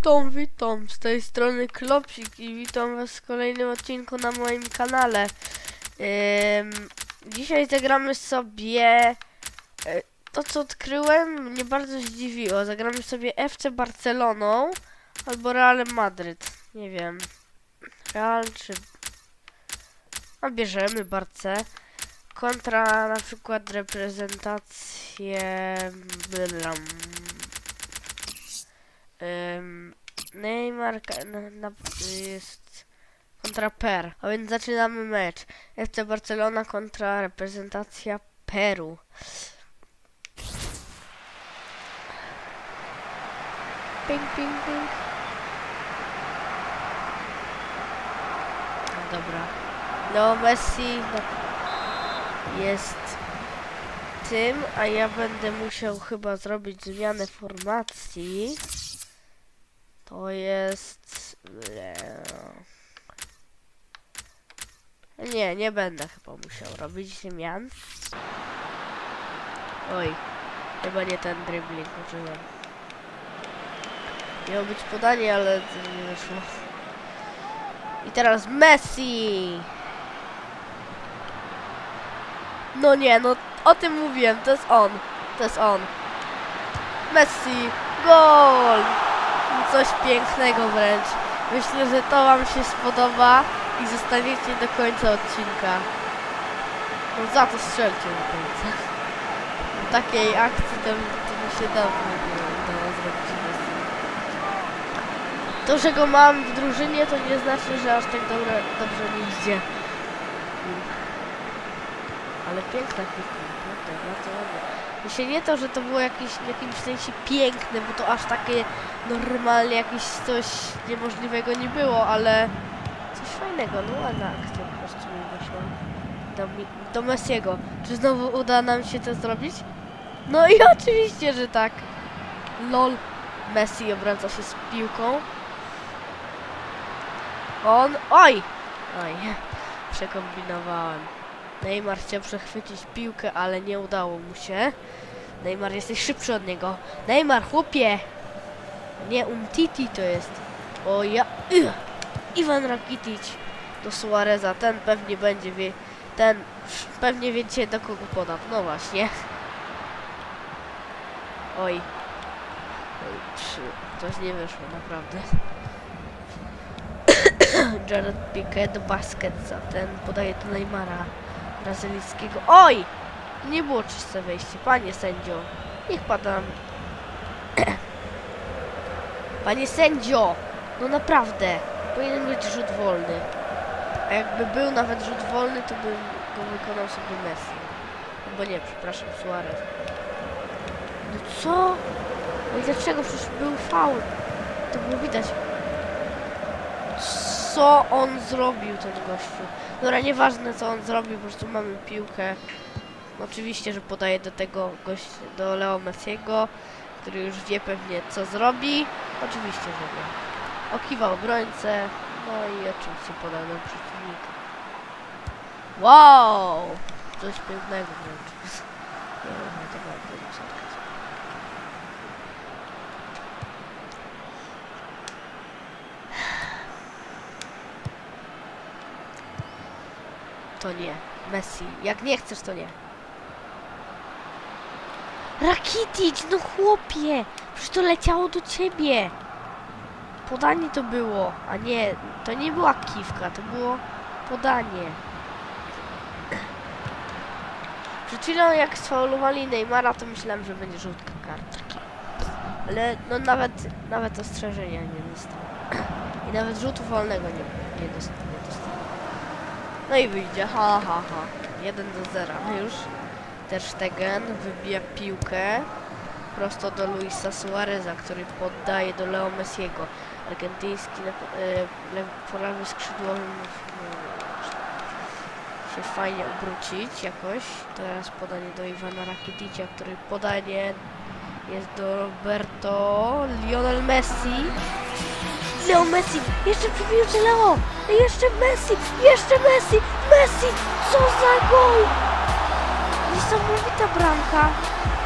Witam, witam, z tej strony Klopsik i witam was w kolejnym odcinku na moim kanale. Dzisiaj zagramy sobie e, to co odkryłem mnie bardzo zdziwiło. Zagramy sobie FC Barceloną albo Real Madryt. Nie wiem. Real czy... A bierzemy Barce. Kontra na przykład reprezentację... Blam. Ym, Neymar na, na, jest kontra Per. A więc zaczynamy mecz. FC Barcelona kontra reprezentacja Peru. Ping, ping, ping. No dobra. Leo Messi na- jest tym, a ja będę musiał chyba zrobić zmianę formacji. To jest... Nie, nie będę chyba musiał robić zmian. Oj, chyba nie ten dribbling użyłem. Miało być podanie, ale to nie wyszło. I teraz Messi! No nie, no o tym mówiłem, to jest on. To jest on. Messi! Gol! Coś pięknego wręcz. Myślę, że to wam się spodoba i zostaniecie do końca odcinka. No za to strzelcie końca. Po takiej akcji to, to mi się dawno nie udało zrobić. To, że go mam w drużynie, to nie znaczy, że aż tak dobrze mi idzie. Ale piękna piłka, naprawdę, bardzo ładnie. Myślę nie to, że to było jakieś, w jakimś sensie piękne, bo to aż takie normalnie jakieś coś niemożliwego nie było, ale coś fajnego, no ładna akcja po prostu mi wyszła. Do, do Messiego. Czy znowu uda nam się to zrobić? No i oczywiście, że tak. LOL. Messi obraca się z piłką. On... Oj! Oj, przekombinowałem. Neymar chciał przechwycić piłkę, ale nie udało mu się. Neymar, jesteś szybszy od niego. Neymar, chłopie! Nie, Umtiti to jest. O ja... Ugh. Iwan Rakitic do Suareza. Ten pewnie będzie wie... Ten pewnie wiecie do kogo podam. No właśnie. Oj. Coś nie wyszło, naprawdę. Jared Piqué do Basketsa. Ten podaje do Neymara. Brazylijskiego. Oj! Nie było czyste wejście. Panie sędzio. Niech padam. Panie sędzio! No naprawdę. Powinien być rzut wolny. A jakby był nawet rzut wolny, to bym go wykonał sobie Messi. Albo nie, przepraszam, Suarez. No co? No i dlaczego? Przecież był faul. To było widać. Co on zrobił, ten gościu? Dobra, nieważne co on zrobił, po prostu mamy piłkę. Oczywiście, że podaje do tego gościa, do Leo Messiego, który już wie pewnie co zrobi. Oczywiście, że wie. Okiwał obrońcę, no i oczywiście podał do przeciwnika. Wow! Coś pięknego wręcz. Nie wiem, nie muszę odkryć. To nie. Messi. Jak nie chcesz, to nie. Rakitic, no chłopie! Przecież to leciało do ciebie! Podanie to było, a nie, to nie była kiwka, to było podanie. Przed chwilą jak sfaulowali Neymara, to myślałem, że będzie żółtka kartka. Ale no nawet, nawet ostrzeżenia nie dostał. I nawet rzutu wolnego nie, nie, dostał. No i wyjdzie, ha ha ha. 1 do 0 już. Też Stegen wybija piłkę prosto do Luisa Suareza, który poddaje do Leo Messiego. Argentyński lew- e, lew- prawy skrzydłowy musi e, się fajnie obrócić jakoś. Teraz podanie do Iwana Rakiticia, który podanie jest do Roberto Lionel Messi. Leo Messi, jeszcze przy Leo, jeszcze Messi, jeszcze Messi, Messi, co za gol! Niesamowita bramka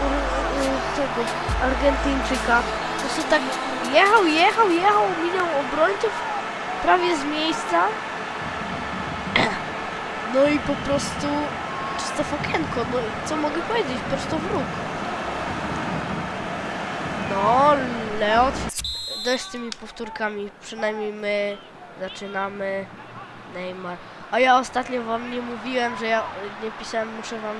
u- u tego Argentyńczyka. To prostu tak jechał, jechał, jechał, minął obrońców prawie z miejsca. No i po prostu czysto w okienko, no co mogę powiedzieć, prosto w róg. No, Leo, dość z tymi powtórkami, przynajmniej my zaczynamy. Neymar. A ja ostatnio wam nie mówiłem, że ja nie pisałem, muszę wam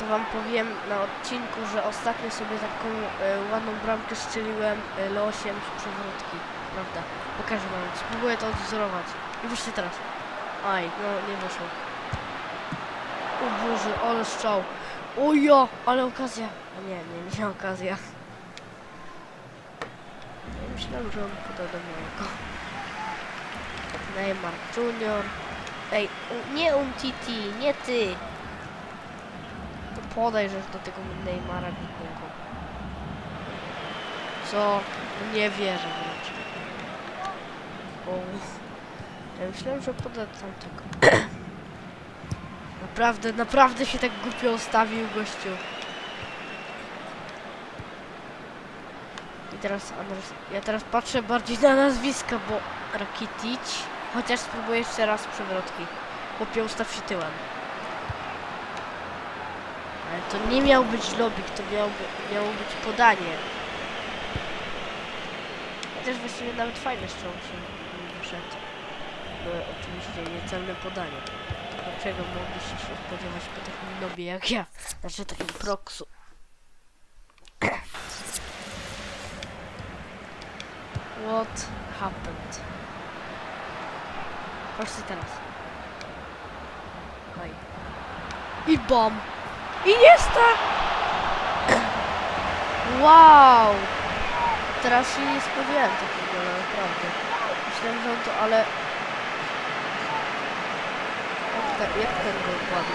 to wam powiem na odcinku, że ostatnio sobie taką e, ładną bramkę strzeliłem e, losiem z przewrotki, prawda? Pokażę wam, spróbuję to odwzorować. I wyszcie teraz. Aj, no nie wyszło. O Boże, ale strzał. O ale okazja. Nie, nie, nie okazja. Ja myślałem, że on podał do. Neymar Junior. Ej, nie Umtiti, nie ty. To podejrzew do tego Neymara bitnego. Co? No Nie wierzę wręcz. O. Ja myślałem, że poda tamtego. naprawdę, naprawdę się tak głupio ustawił gościu. I teraz ja teraz patrzę bardziej na nazwiska, bo Rakitic, chociaż spróbuję jeszcze raz przewrotki. Chłopie ustaw się tyłem. Ale to nie miał być lobik, to miało, by, miało być podanie. Chociaż właściwie nawet fajny strzał się wyszedł. Bo oczywiście niecelne podanie. To czego mogliście się spodziewać po takim nobie jak ja? Znaczy takim proksu. What happened? Patrzcie teraz. Oj. I bom! I jest ta! Wow! Teraz się nie spodziewałem takiego, naprawdę. Myślałem, że on to, ale... Jak, te, jak ten gol padł?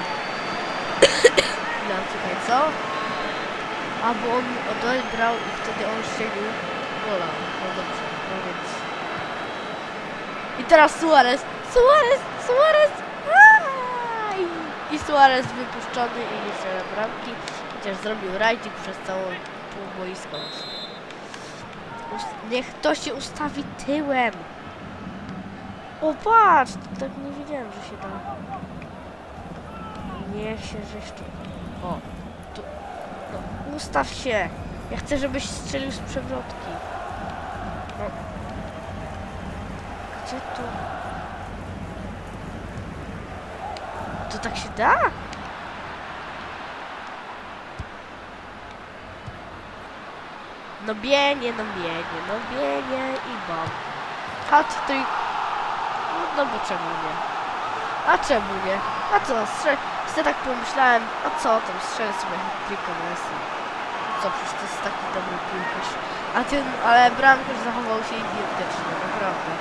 Chwila, czekaj, co? A, bo on odebrał i wtedy on strzelił gola. No dobrze, no więc... I teraz Suarez! Suarez! Suarez! I- Suarez wypuszczony i nie bramki. Chociaż zrobił rajdzik przez całą pół boisko. Ust- Niech to się ustawi tyłem. O patrz! Tak nie wiedziałem, że się da. Niech się żeszczy. O, tu. No, ustaw się! Ja chcę, żebyś strzelił z przewrotki. No. Gdzie tu? To tak się da? No bienie, no bienie, no bienie i bam. Hat trick. No, no bo czemu nie? A czemu nie? A co, strzel... Sobie tak pomyślałem, a co tam, strzelę sobie hat tricka Messi. Co, przecież to jest taki dobry piłkarz. A ten, ale bramkarz zachował się idiotycznie, naprawdę.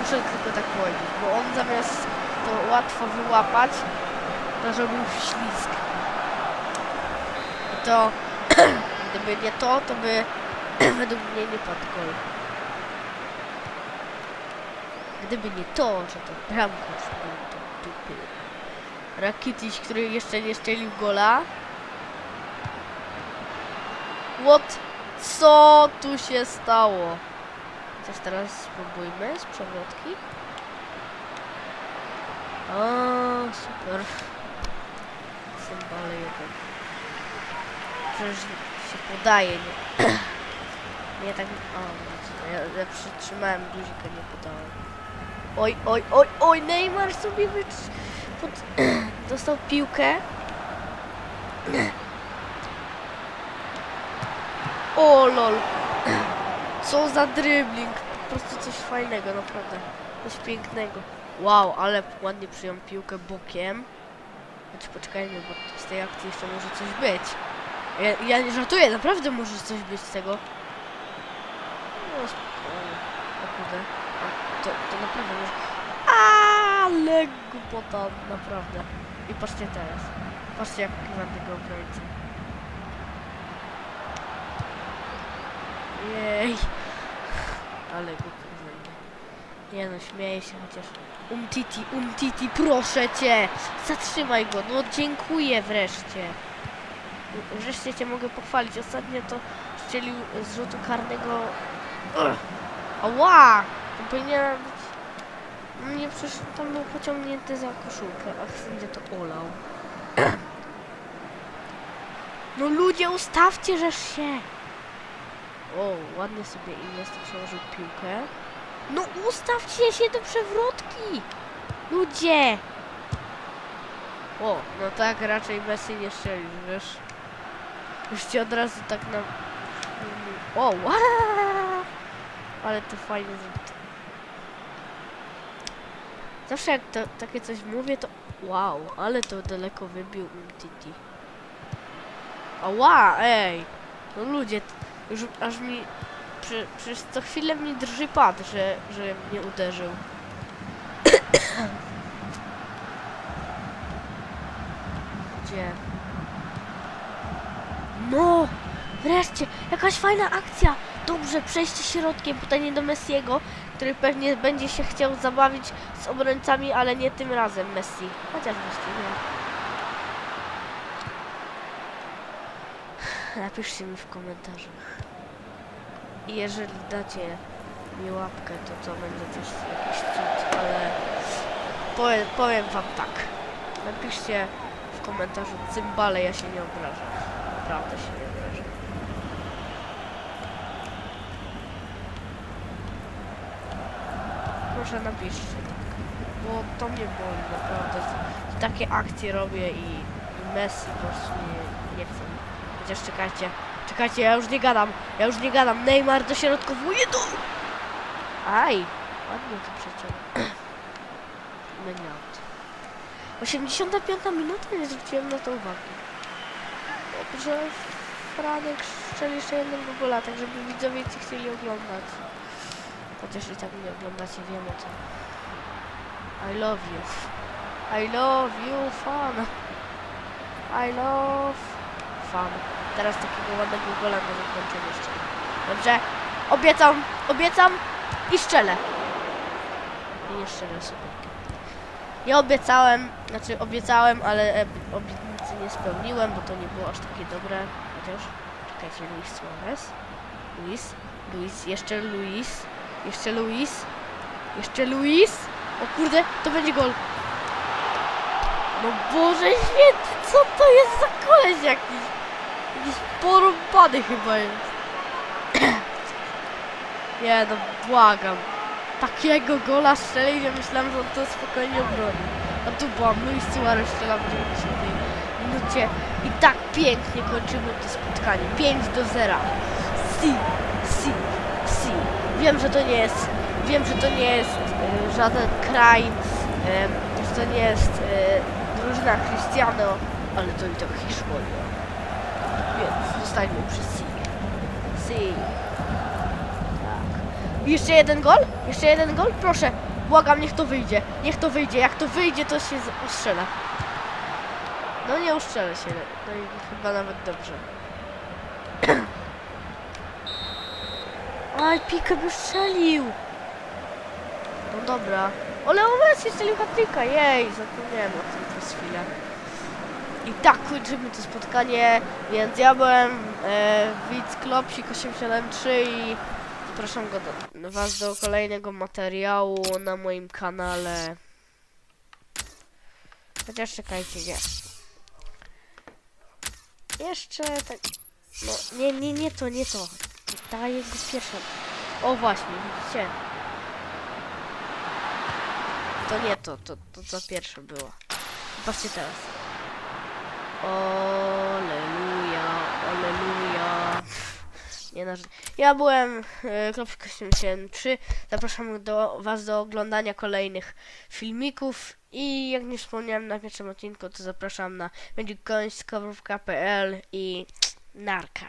Muszę tylko tak powiedzieć, bo on zamiast to łatwo wyłapać, to zrobił ślizg. I to, gdyby nie to, to by według mnie nie padł. Gdyby nie to, że to bramkarz był to dupy. Rakitic, który jeszcze nie strzelił gola. What? Co tu się stało? Chociaż teraz spróbujmy z przewrotki. O, super. Symbole jeden. Przecież się podaje, nie? nie tak... O, no, ja, ja przytrzymałem guzika, nie podałem. Oj, oj, oj, oj, Neymar sobie wytrz... Pod... Dostał piłkę. O, lol. Co za dribbling. Po prostu coś fajnego, naprawdę. Coś pięknego. Wow, ale ładnie przyjął piłkę bokiem. Znaczy poczekajmy, bo z tej akcji jeszcze może coś być. Ja, ja nie żartuję, naprawdę może coś być z tego. No spokojnie. O kurde. A, to, to naprawdę może... Ale głupota, naprawdę. I patrzcie teraz. Patrzcie jak kiwam tego obrońcę. Jej. Ale głupio ze mnie. Nie no, śmieję się chociaż. Umtiti, Umtiti, proszę cię! Zatrzymaj go, no dziękuję wreszcie. Wreszcie cię mogę pochwalić. Ostatnio to strzelił z rzutu karnego. Ugh. Ała! To powinien być. Nie, przecież tam był pociągnięty za koszulkę, a sędzia to olał. No ludzie, ustawcie żeż się! O, ładnie sobie Iniesta przełożył piłkę. No ustawcie się do przewrotki! Ludzie! O, no tak raczej Messi nie strzelił, wiesz? Już ci od razu tak na... O, wow! Ale to fajnie zrobił. Zawsze jak to, takie coś mówię, to wow, ale to daleko wybił Umtiti. Ała, ej! No ludzie, już aż mi... Przez co chwilę mi drży pad, że, że mnie uderzył. Gdzie? No! Wreszcie! Jakaś fajna akcja! Dobrze, przejście środkiem, pytanie do Messiego, który pewnie będzie się chciał zabawić z obrońcami, ale nie tym razem Messi. Chociaż właściwie. Napiszcie mi w komentarzach. I jeżeli dacie mi łapkę, to to będzie coś, jakiś cud, ale powiem, powiem wam tak. Napiszcie w komentarzu cymbale, ja się nie obrażę. Naprawdę się nie obrażę. Proszę napiszcie tak, bo to mnie boli naprawdę. Takie akcje robię i i Messi po prostu nie, nie chcę. Czekajcie, czekajcie, ja już nie gadam, ja już nie gadam. Neymar dośrodkowuje do... Aj, ładnie to przeciął. Meniaut. 85 minuta, nie zwróciłem na to uwagi. Dobrze, Franek strzeli jeszcze jednego gola, tak żeby widzowie ci chcieli oglądać. Chociaż i tak nie oglądacie, wiem o tym. I love you. I love you, fan. I love fan. Teraz takiego ładnego gola na zakończenie jeszcze. Dobrze? Obiecam, obiecam i strzelę. I nie strzelę sobie. Ja obiecałem, znaczy obiecałem, ale e, obietnicy nie spełniłem, bo to nie było aż takie dobre. Chociaż, czekajcie, Luis Suarez. Luis, Luis, jeszcze Luis, jeszcze Luis, jeszcze Luis. O kurde, to będzie gol. No Boże święty, co to jest za koleś jakiś? Porąbany chyba jest. Nie no, błagam. Takiego gola strzelił, że myślałem, że on to spokojnie obroni. A tu byłam, Luis Suarez strzela w 90 minucie i tak pięknie kończymy to spotkanie. 5 do 0. Si, si, si. Wiem, że to nie jest, wiem, że to nie jest e, żaden kraj, e, że to nie jest e, drużyna Cristiano, ale to i tak Hiszpania. Więc zostańmy przy Si. Si. Tak. Jeszcze jeden gol? Jeszcze jeden gol? Proszę. Błagam, niech to wyjdzie. Niech to wyjdzie. Jak to wyjdzie, to się ustrzelę. No nie ustrzelę się. No i chyba nawet dobrze. Aj, Pikę by strzelił. No dobra. Ale o Messi strzelił hat-tricka. Jej, zapomniałem o tym przez chwilę. I tak kończymy to spotkanie, więc ja byłem e, widz Klopsik 873 i zapraszam go do, was do kolejnego materiału na moim kanale. Chociaż czekajcie, nie. Jeszcze tak... No, nie, nie, nie to, nie to. Ta jego pierwsza. O właśnie, widzicie? To nie to, to, to co pierwsze było. Patrzcie teraz. Aleluja, aleluja. Nie na Ja byłem e, Klopsik 873. Zapraszam do Was do oglądania kolejnych filmików. I jak nie wspomniałem na pierwszym odcinku, to zapraszam na medikońskowo.pl i narka.